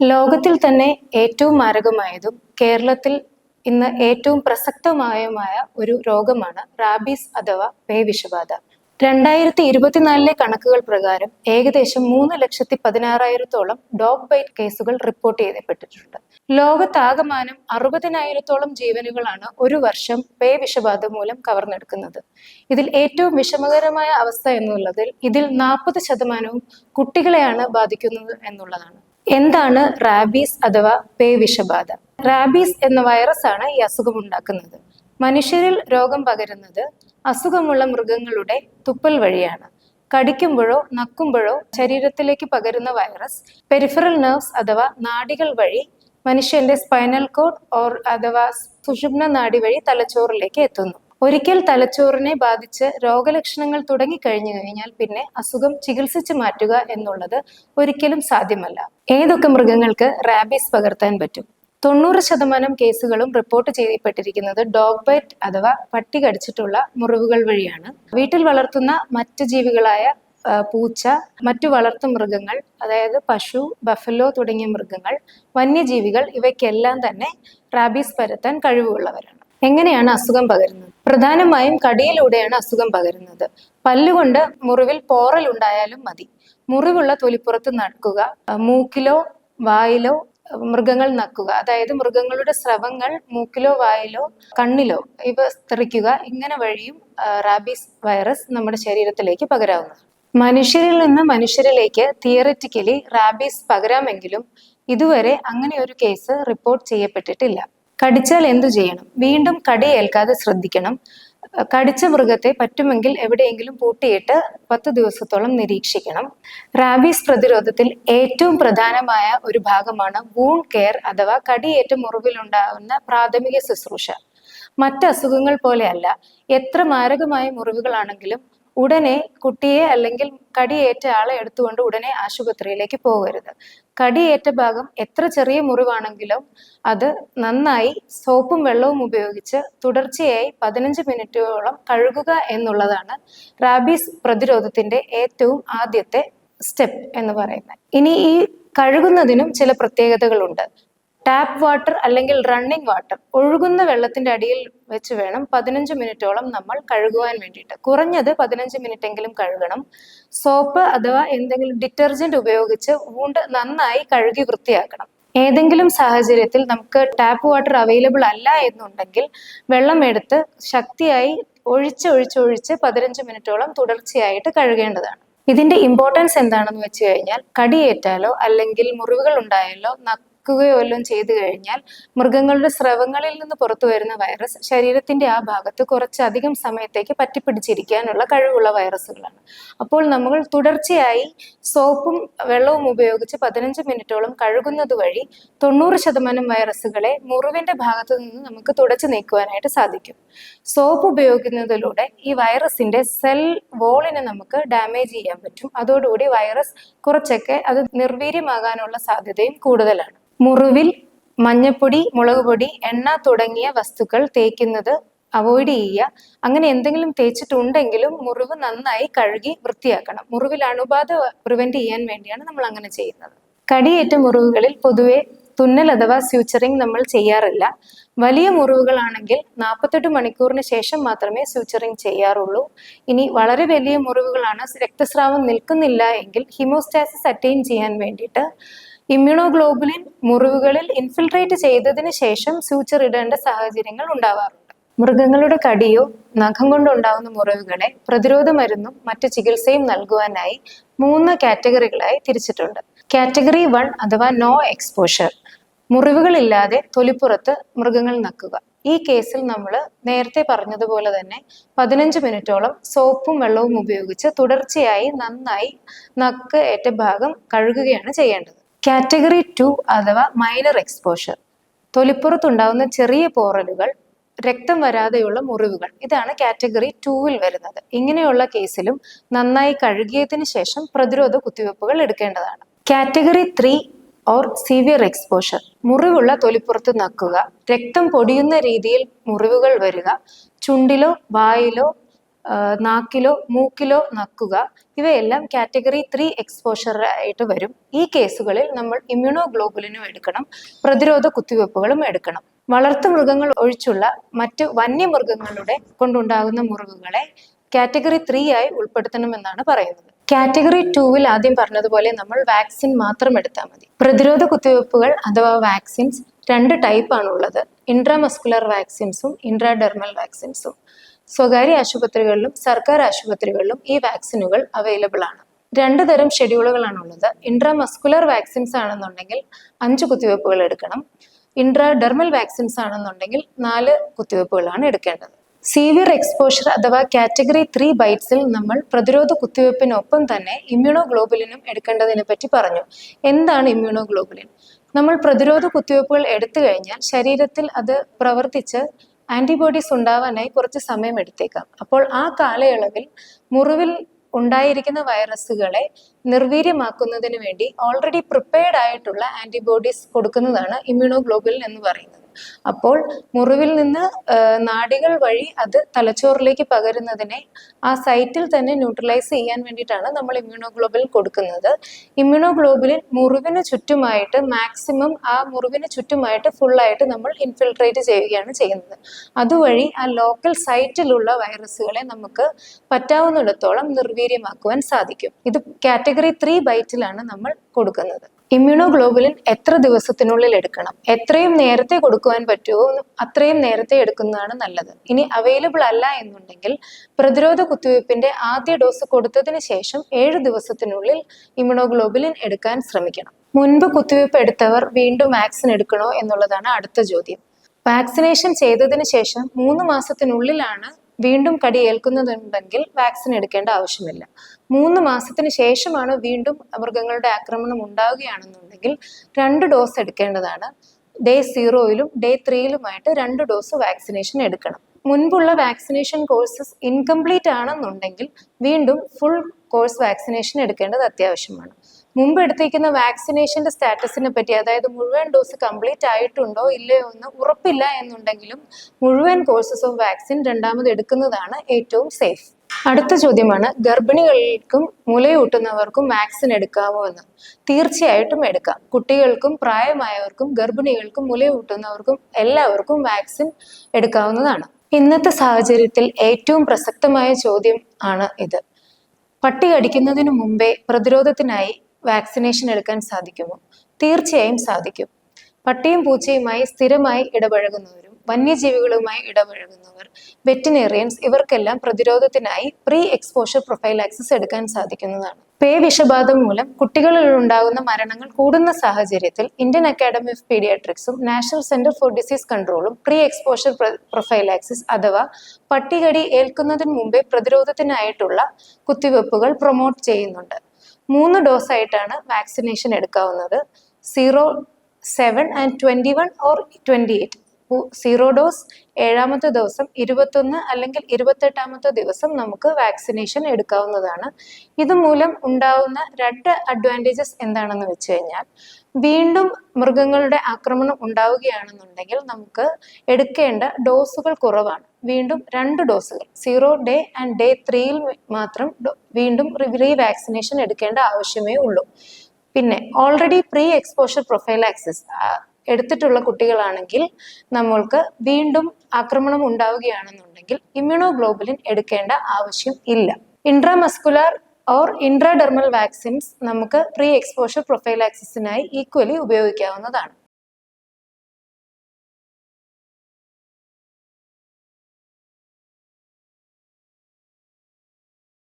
ലോകത്തിൽ തന്നെ ഏറ്റവും മാരകമായതും കേരളത്തിൽ ഇന്ന് ഏറ്റവും പ്രസക്തമായതുമായ ഒരു രോഗമാണ് റാബീസ് അഥവാ പേവിഷബാധ. രണ്ടായിരത്തി ഇരുപത്തിനാലിലെ കണക്കുകൾ പ്രകാരം ഏകദേശം മൂന്ന് ലക്ഷത്തി പതിനാറായിരത്തോളം ഡോഗ് ബൈറ്റ് കേസുകൾ റിപ്പോർട്ട് ചെയ്യപ്പെട്ടിട്ടുണ്ട്. ലോകത്താകമാനം അറുപതിനായിരത്തോളം ജീവനുകളാണ് ഒരു വർഷം പേ വിഷബാധ മൂലം കവർന്നെടുക്കുന്നത്. ഇതിൽ ഏറ്റവും വിഷമകരമായ അവസ്ഥ എന്നുള്ളതിൽ ഇതിൽ നാൽപ്പത് ശതമാനവും കുട്ടികളെയാണ് ബാധിക്കുന്നത് എന്നുള്ളതാണ്. എന്താണ് റാബീസ് അഥവാ പേ വിഷബാധ? റാബീസ് എന്ന വൈറസ് ആണ് ഈ അസുഖം ഉണ്ടാക്കുന്നത്. മനുഷ്യരിൽ രോഗം പകരുന്നത് അസുഖമുള്ള മൃഗങ്ങളുടെ തുപ്പൽ വഴിയാണ്. കടിക്കുമ്പോഴോ നക്കുമ്പോഴോ ശരീരത്തിലേക്ക് പകരുന്ന വൈറസ് പെരിഫറൽ നെർവ്സ് അഥവാ നാഡികൾ വഴി മനുഷ്യന്റെ സ്പൈനൽ കോഡ് ഓർ അഥവാ സുഷുപ്ന നാഡി വഴി തലച്ചോറിലേക്ക് എത്തുന്നു. ഒരിക്കൽ തലച്ചോറിനെ ബാധിച്ച് രോഗലക്ഷണങ്ങൾ തുടങ്ങിക്കഴിഞ്ഞു കഴിഞ്ഞാൽ പിന്നെ അസുഖം ചികിത്സിച്ച് മാറ്റുക എന്നുള്ളത് ഒരിക്കലും സാധ്യമല്ല. ഏതൊക്കെ മൃഗങ്ങൾക്ക് റാബീസ് പകർത്താൻ പറ്റും? തൊണ്ണൂറ് ശതമാനം കേസുകളും റിപ്പോർട്ട് ചെയ്യപ്പെട്ടിരിക്കുന്നത് ഡോഗ് ബൈറ്റ് അഥവാ പട്ടി കടിച്ചിട്ടുള്ള മുറിവുകൾ വഴിയാണ്. വീട്ടിൽ വളർത്തുന്ന മറ്റ് ജീവികളായ പൂച്ച മറ്റു വളർത്തു മൃഗങ്ങൾ അതായത് പശു ബഫലോ തുടങ്ങിയ മൃഗങ്ങൾ വന്യജീവികൾ ഇവയ്ക്കെല്ലാം തന്നെ റാബീസ് പരത്താൻ കഴിവുള്ളവരാണ്. എങ്ങനെയാണ് അസുഖം പകരുന്നത്? പ്രധാനമായും കടിയിലൂടെയാണ് അസുഖം പകരുന്നത്. പല്ലുകൊണ്ട് മുറിവിൽ പോറൽ ഉണ്ടായാലും മതി. മുറിവുള്ള തൊലിപ്പുറത്ത് നടക്കുക മൂക്കിലോ വായിലോ മൃഗങ്ങൾ നക്കുക. അതായത് മൃഗങ്ങളുടെ സ്രവങ്ങൾ മൂക്കിലോ വായിലോ കണ്ണിലോ ഇവ തെറിക്കുക. ഇങ്ങനെ വഴിയും റാബീസ് വൈറസ് നമ്മുടെ ശരീരത്തിലേക്ക് പകരാവുന്നതാണ്. മനുഷ്യരിൽ നിന്ന് മനുഷ്യരിലേക്ക് തിയററ്റിക്കലി റാബീസ് പകരാമെങ്കിലും ഇതുവരെ അങ്ങനെ ഒരു കേസ് റിപ്പോർട്ട് ചെയ്യപ്പെട്ടിട്ടില്ല. കടിച്ചാൽ എന്തു ചെയ്യണം? വീണ്ടും കടിയേൽക്കാതെ ശ്രദ്ധിക്കണം. കടിച്ച മൃഗത്തെ പറ്റുമെങ്കിൽ എവിടെയെങ്കിലും പൂട്ടിയിട്ട് പത്ത് ദിവസത്തോളം നിരീക്ഷിക്കണം. റാബീസ് പ്രതിരോധത്തിൽ ഏറ്റവും പ്രധാനമായ ഒരു ഭാഗമാണ് വൂൺ കെയർ അഥവാ കടിയേറ്റ മുറിവിലുണ്ടാകുന്ന പ്രാഥമിക ശുശ്രൂഷ. മറ്റ് അസുഖങ്ങൾ പോലെയല്ല എത്ര മാരകമായ മുറിവുകളാണെങ്കിലും ഉടനെ കുട്ടിയെ അല്ലെങ്കിൽ കടിയേറ്റ ആളെ എടുത്തുകൊണ്ട് ഉടനെ ആശുപത്രിയിലേക്ക് പോകരുത്. കടിയേറ്റ ഭാഗം എത്ര ചെറിയ മുറിവാണെങ്കിലും അത് നന്നായി സോപ്പും വെള്ളവും ഉപയോഗിച്ച് തുടർച്ചയായി പതിനഞ്ച് മിനിറ്റോളം കഴുകുക എന്നുള്ളതാണ് റാബീസ് പ്രതിരോധത്തിന്റെ ഏറ്റവും ആദ്യത്തെ സ്റ്റെപ്പ് എന്ന് പറയുന്നത്. ഇനി ഈ കഴുകുന്നതിനും ചില പ്രത്യേകതകളുണ്ട്. ടാപ്പ് വാട്ടർ അല്ലെങ്കിൽ റണ്ണിംഗ് വാട്ടർ ഒഴുകുന്ന വെള്ളത്തിന്റെ അടിയിൽ വെച്ച് വേണം പതിനഞ്ച് മിനിറ്റോളം നമ്മൾ കഴുകുവാൻ വേണ്ടിയിട്ട്. കുറഞ്ഞത് പതിനഞ്ച് മിനിറ്റ് എങ്കിലും കഴുകണം. സോപ്പ് അഥവാ എന്തെങ്കിലും ഡിറ്റർജന്റ് ഉപയോഗിച്ച് വൂണ്ട് നന്നായി കഴുകി വൃത്തിയാക്കണം. ഏതെങ്കിലും സാഹചര്യത്തിൽ നമുക്ക് ടാപ്പ് വാട്ടർ അവൈലബിൾ അല്ല എന്നുണ്ടെങ്കിൽ വെള്ളം എടുത്ത് ശക്തിയായി ഒഴിച്ച് ഒഴിച്ച് ഒഴിച്ച് പതിനഞ്ച് മിനിറ്റോളം തുടർച്ചയായിട്ട് കഴുകേണ്ടതാണ്. ഇതിന്റെ ഇമ്പോർട്ടൻസ് എന്താണെന്ന് വെച്ച് കഴിഞ്ഞാൽ കടിയേറ്റാലോ അല്ലെങ്കിൽ മുറിവുകൾ ഉണ്ടായാലോ നക്കുകയോ എല്ലാം ചെയ്തു കഴിഞ്ഞാൽ മൃഗങ്ങളുടെ സ്രവങ്ങളിൽ നിന്ന് പുറത്തു വരുന്ന വൈറസ് ശരീരത്തിന്റെ ആ ഭാഗത്ത് കുറച്ചധികം സമയത്തേക്ക് പറ്റിപ്പിടിച്ചിരിക്കാനുള്ള കഴിവുള്ള വൈറസുകളാണ് അപ്പോൾ നമ്മൾ തുടർച്ചയായി സോപ്പും വെള്ളവും ഉപയോഗിച്ച് പതിനഞ്ച് മിനിറ്റോളം കഴുകുന്നത് വഴി തൊണ്ണൂറ് ശതമാനം വൈറസുകളെ മുറിവിന്റെ ഭാഗത്തു നിന്ന് നമുക്ക് തുടച്ചു നീക്കുവാനായിട്ട് സാധിക്കും. സോപ്പ് ഉപയോഗിക്കുന്നതിലൂടെ ഈ വൈറസിന്റെ സെൽ വോളിനെ നമുക്ക് ഡാമേജ് ചെയ്യാൻ പറ്റും. അതോടുകൂടി വൈറസ് കുറച്ചൊക്കെ അത് നിർവീര്യമാകാനുള്ള സാധ്യതയും കൂടുതലാണ്. മുറിവിൽ മഞ്ഞപ്പൊടി മുളക് പൊടി എണ്ണ തുടങ്ങിയ വസ്തുക്കൾ തേക്കുന്നത് അവോയ്ഡ് ചെയ്യുക. അങ്ങനെ എന്തെങ്കിലും തേച്ചിട്ടുണ്ടെങ്കിലും മുറിവ് നന്നായി കഴുകി വൃത്തിയാക്കണം. മുറിവിൽ അണുബാധ പ്രിവെന്റ് ചെയ്യാൻ വേണ്ടിയാണ് നമ്മൾ അങ്ങനെ ചെയ്യുന്നത്. കടിയേറ്റ മുറിവുകളിൽ പൊതുവെ തുന്നൽ അഥവാ സ്യൂച്ചറിങ് നമ്മൾ ചെയ്യാറില്ല. വലിയ മുറിവുകളാണെങ്കിൽ നാൽപ്പത്തെട്ട് മണിക്കൂറിന് ശേഷം മാത്രമേ സ്യൂച്ചറിങ് ചെയ്യാറുള്ളൂ. ഇനി വളരെ വലിയ മുറിവുകളാണ് രക്തസ്രാവം നിൽക്കുന്നില്ല എങ്കിൽ ഹിമോസ്റ്റാസിസ് അറ്റൈൻ ചെയ്യാൻ വേണ്ടിയിട്ട് ഇമ്മ്യൂണോഗ്ലോബുലിൻ മുറിവുകളിൽ ഇൻഫിൽട്രേറ്റ് ചെയ്തതിന് ശേഷം സ്യൂച്ചർ ഇടേണ്ട സാഹചര്യങ്ങൾ ഉണ്ടാവാറുണ്ട്. മൃഗങ്ങളുടെ കടിയോ നഖം കൊണ്ടുണ്ടാകുന്ന മുറിവുകളെ പ്രതിരോധ മരുന്നും മറ്റു ചികിത്സയും നൽകുവാനായി മൂന്ന് കാറ്റഗറികളായി തിരിച്ചിട്ടുണ്ട്. കാറ്റഗറി വൺ അഥവാ നോ എക്സ്പോഷർ മുറിവുകളില്ലാതെ തൊലിപ്പുറത്ത് മൃഗങ്ങൾ നക്കുക. ഈ കേസിൽ നമ്മൾ നേരത്തെ പറഞ്ഞതുപോലെ തന്നെ പതിനഞ്ച് മിനിറ്റോളം സോപ്പും വെള്ളവും ഉപയോഗിച്ച് തുടർച്ചയായി നന്നായി നക്ക് ഏറ്റ ഭാഗം കഴുകുകയാണ് ചെയ്യേണ്ടത്. കാറ്റഗറി ടു അഥവാ മൈനർ എക്സ്പോഷർ തൊലിപ്പുറത്തുണ്ടാവുന്ന ചെറിയ പോറലുകൾ രക്തം വരാതെയുള്ള മുറിവുകൾ ഇതാണ് കാറ്റഗറി ടൂവിൽ വരുന്നത്. ഇങ്ങനെയുള്ള കേസിലും നന്നായി കഴുകിയതിന് ശേഷം പ്രതിരോധ കുത്തിവയ്പ്പുകൾ എടുക്കേണ്ടതാണ്. Category three or severe exposure മുറിവുള്ള തൊലിപ്പുറത്ത് നക്കുക രക്തം പൊടിയുന്ന രീതിയിൽ മുറിവുകൾ വരിക ചുണ്ടിലോ വായിലോ നാക്കിലോ മൂക്കിലോ നക്കുക. ഇവയെല്ലാം കാറ്റഗറി ത്രീ എക്സ്പോഷർ ആയിട്ട് വരും. ഈ കേസുകളിൽ നമ്മൾ ഇമ്മ്യൂണോഗ്ലോബുലിനും എടുക്കണം പ്രതിരോധ കുത്തിവയ്പ്പുകളും എടുക്കണം. വളർത്തു മൃഗങ്ങൾ ഒഴിച്ചുള്ള മറ്റ് വന്യമൃഗങ്ങളുടെ കൊണ്ടുണ്ടാകുന്ന മുറിവുകളെ കാറ്റഗറി ത്രീ ആയി ഉൾപ്പെടുത്തണമെന്നാണ് പറയുന്നത്. കാറ്റഗറി ടൂവിൽ ആദ്യം പറഞ്ഞതുപോലെ നമ്മൾ വാക്സിൻ മാത്രം എടുത്താൽ മതി. പ്രതിരോധ കുത്തിവയ്പ്പുകൾ അഥവാ വാക്സിൻസ് രണ്ട് ടൈപ്പാണുള്ളത്. Intramuscular വാക്സിൻസും intradermal വാക്സിൻസും. സ്വകാര്യ ആശുപത്രികളിലും സർക്കാർ ആശുപത്രികളിലും ഈ വാക്സിനുകൾ അവൈലബിൾ ആണ്. രണ്ട് തരം ഷെഡ്യൂളുകളാണ് ഉള്ളത്. ഇൻട്രാമസ്കുലർ വാക്സിൻസ് ആണെന്നുണ്ടെങ്കിൽ അഞ്ച് കുത്തിവയ്പ്പുകൾ എടുക്കണം. ഇൻട്രാ ഡെർമൽ വാക്സിൻസ് ആണെന്നുണ്ടെങ്കിൽ നാല് കുത്തിവയ്പ്പുകളാണ് എടുക്കേണ്ടത്. സീവിയർ എക്സ്പോഷർ അഥവാ കാറ്റഗറി ത്രീ ബൈറ്റ്സിൽ നമ്മൾ പ്രതിരോധ കുത്തിവയ്പ്പിനൊപ്പം തന്നെ ഇമ്മ്യൂണോഗ്ലോബുലിനും എടുക്കേണ്ടതിനെ പറ്റി പറഞ്ഞു. എന്താണ് ഇമ്മ്യൂണോഗ്ലോബുലിൻ നമ്മൾ പ്രതിരോധ കുത്തിവയ്പ്പുകൾ എടുത്തു കഴിഞ്ഞാൽ ശരീരത്തിൽ അത് പ്രവർത്തിച്ച് ആന്റിബോഡീസ് ഉണ്ടാവാനായി കുറച്ച് സമയം എടുത്തേക്കാം. അപ്പോൾ ആ കാലയളവിൽ മുറിവിൽ ഉണ്ടായിരിക്കുന്ന വൈറസുകളെ നിർവീര്യമാക്കുന്നതിന് വേണ്ടി ഓൾറെഡി പ്രിപ്പയർഡ് ആയിട്ടുള്ള ആന്റിബോഡീസ് കൊടുക്കുന്നതാണ് ഇമ്മ്യൂണോഗ്ലോബുലിൻ എന്ന് പറയുന്നത്. അപ്പോൾ മുറിവിൽ നിന്ന് നാടികൾ വഴി അത് തലച്ചോറിലേക്ക് പകരുന്നതിനെ ആ സൈറ്റിൽ തന്നെ ന്യൂട്രലൈസ് ചെയ്യാൻ വേണ്ടിയിട്ടാണ് നമ്മൾ ഇമ്മ്യൂണോഗ്ലോബുലിൻ കൊടുക്കുന്നത്. ഇമ്മ്യൂണോഗ്ലോബുലിൻ മുറിവിന് ചുറ്റുമായിട്ട് മാക്സിമം ആ മുറിവിന് ചുറ്റുമായിട്ട് ഫുള്ളായിട്ട് നമ്മൾ ഇൻഫിൽട്രേറ്റ് ചെയ്യുകയാണ് ചെയ്യുന്നത്. അതുവഴി ആ ലോക്കൽ സൈറ്റിലുള്ള വൈറസുകളെ നമുക്ക് പറ്റാവുന്നിടത്തോളം നിർവീര്യമാക്കുവാൻ സാധിക്കും. ഇത് കാറ്റഗറി ത്രീ ബൈറ്റിലാണ് നമ്മൾ കൊടുക്കുന്നത്. ഇമ്മ്യൂണോഗ്ലോബുലിൻ എത്ര ദിവസത്തിനുള്ളിൽ എടുക്കണം? എത്രയും നേരത്തെ കൊടുക്കുവാൻ പറ്റുമോ അത്രയും നേരത്തെ എടുക്കുന്നതാണ് നല്ലത്. ഇനി അവൈലബിൾ അല്ല എന്നുണ്ടെങ്കിൽ പ്രതിരോധ കുത്തിവയ്പ്പിന്റെ ആദ്യ ഡോസ് കൊടുത്തതിന് ശേഷം ഏഴ് ദിവസത്തിനുള്ളിൽ ഇമ്മ്യൂണോഗ്ലോബുലിൻ എടുക്കാൻ ശ്രമിക്കണം. മുൻപ് കുത്തിവയ്പ്പ് എടുത്തവർ വീണ്ടും വാക്സിൻ എടുക്കണോ എന്നുള്ളതാണ് അടുത്ത ചോദ്യം. വാക്സിനേഷൻ ചെയ്തതിന് ശേഷം മൂന്ന് മാസത്തിനുള്ളിലാണ് വീണ്ടും കടി ഏൽക്കുന്നതുണ്ടെങ്കിൽ വാക്സിൻ എടുക്കേണ്ട ആവശ്യമില്ല. മൂന്ന് മാസത്തിന് ശേഷമാണ് വീണ്ടും മൃഗങ്ങളുടെ ആക്രമണം ഉണ്ടാവുകയാണെന്നുണ്ടെങ്കിൽ രണ്ട് ഡോസ് എടുക്കേണ്ടതാണ്. ഡേ സീറോയിലും ഡേ ത്രീയിലുമായിട്ട് രണ്ട് ഡോസ് വാക്സിനേഷൻ എടുക്കണം. മുൻപുള്ള വാക്സിനേഷൻ കോഴ്സസ് ഇൻകംപ്ലീറ്റ് ആണെന്നുണ്ടെങ്കിൽ വീണ്ടും ഫുൾ കോഴ്സ് വാക്സിനേഷൻ എടുക്കേണ്ടത് അത്യാവശ്യമാണ്. മുമ്പ് എടുത്തിരിക്കുന്ന വാക്സിനേഷന്റെ സ്റ്റാറ്റസിനെ പറ്റി അതായത് മുഴുവൻ ഡോസ് കംപ്ലീറ്റ് ആയിട്ടുണ്ടോ ഇല്ലയോ എന്ന് ഉറപ്പില്ല എന്നുണ്ടെങ്കിലും മുഴുവൻ കോഴ്സസ് ഓഫ് വാക്സിൻ രണ്ടാമത് എടുക്കുന്നതാണ് ഏറ്റവും സേഫ്. അടുത്ത ചോദ്യമാണ് ഗർഭിണികൾക്കും മുലയൂട്ടുന്നവർക്കും വാക്സിൻ എടുക്കാമോ എന്ന്. തീർച്ചയായിട്ടും എടുക്കാം. കുട്ടികൾക്കും പ്രായമായവർക്കും ഗർഭിണികൾക്കും മുലയൂട്ടുന്നവർക്കും എല്ലാവർക്കും വാക്സിൻ എടുക്കാവുന്നതാണ്. ഇന്നത്തെ സാഹചര്യത്തിൽ ഏറ്റവും പ്രസക്തമായ ചോദ്യം ആണ് ഇത്. പട്ടി കടിക്കുന്നതിനു മുമ്പേ പ്രതിരോധത്തിനായി വാക്സിനേഷൻ എടുക്കാൻ സാധിക്കുമോ? തീർച്ചയായും സാധിക്കും. പട്ടിയും പൂച്ചയുമായി സ്ഥിരമായി ഇടപഴകുന്നവരും വന്യജീവികളുമായി ഇടപഴകുന്നവർ വെറ്റിനേറിയൻസ് ഇവർക്കെല്ലാം പ്രതിരോധത്തിനായി പ്രീ എക്സ്പോഷർ പ്രൊഫൈലാക്സിസ് എടുക്കാൻ സാധിക്കുന്നതാണ്. പേ വിഷബാധ മൂലം കുട്ടികളിൽ ഉണ്ടാകുന്ന മരണങ്ങൾ കൂടുന്ന സാഹചര്യത്തിൽ ഇന്ത്യൻ അക്കാഡമി ഓഫ് പീഡിയാട്രിക്സും നാഷണൽ സെന്റർ ഫോർ ഡിസീസ് കൺട്രോളും പ്രീ എക്സ്പോഷർ പ്രൊഫൈലാക്സിസ് അഥവാ പട്ടികടി ഏൽക്കുന്നതിന് മുമ്പേ പ്രതിരോധത്തിനായിട്ടുള്ള കുത്തിവെപ്പുകൾ പ്രൊമോട്ട് ചെയ്യുന്നുണ്ട്. മൂന്ന് ഡോസ് ആയിട്ടാണ് vaccination എടുക്കാവുന്നത്. Zero seven and twenty one or twenty eight. Zero dose ഏഴാമത്തെ ദിവസം ഇരുപത്തൊന്ന് അല്ലെങ്കിൽ ഇരുപത്തെട്ടാമത്തെ ദിവസം നമുക്ക് വാക്സിനേഷൻ എടുക്കാവുന്നതാണ്. ഇതുമൂലം ഉണ്ടാവുന്ന രണ്ട് അഡ്വാന്റേജസ് എന്താണെന്ന് വെച്ച് കഴിഞ്ഞാൽ വീണ്ടും മൃഗങ്ങളുടെ ആക്രമണം ഉണ്ടാവുകയാണെന്നുണ്ടെങ്കിൽ നമുക്ക് എടുക്കേണ്ട ഡോസുകൾ കുറവാണ്. വീണ്ടും രണ്ട് ഡോസുകൾ സീറോ ഡേ ആൻഡ് ഡേ ത്രീയിൽ മാത്രം വീണ്ടും റീ വാക്സിനേഷൻ എടുക്കേണ്ട ആവശ്യമേ ഉള്ളൂ. പിന്നെ ഓൾറെഡി പ്രീ എക്സ്പോഷർ പ്രൊഫൈലാക്സിസ് എടുത്തിട്ടുള്ള കുട്ടികളാണെങ്കിൽ നമ്മൾക്ക് വീണ്ടും ആക്രമണം ഉണ്ടാവുകയാണെന്നുണ്ടെങ്കിൽ ഇമ്മ്യൂണോഗ്ലോബുലിൻ എടുക്കേണ്ട ആവശ്യം ഇല്ല. ഇൻട്രാമസ്കുലാർ ഓർ ഇൻട്രാഡെർമൽ വാക്സിൻസ് നമുക്ക് പ്രീ എക്സ്പോഷർ പ്രൊഫൈലാക്സിസിനായി ഈക്വലി ഉപയോഗിക്കാവുന്നതാണ്.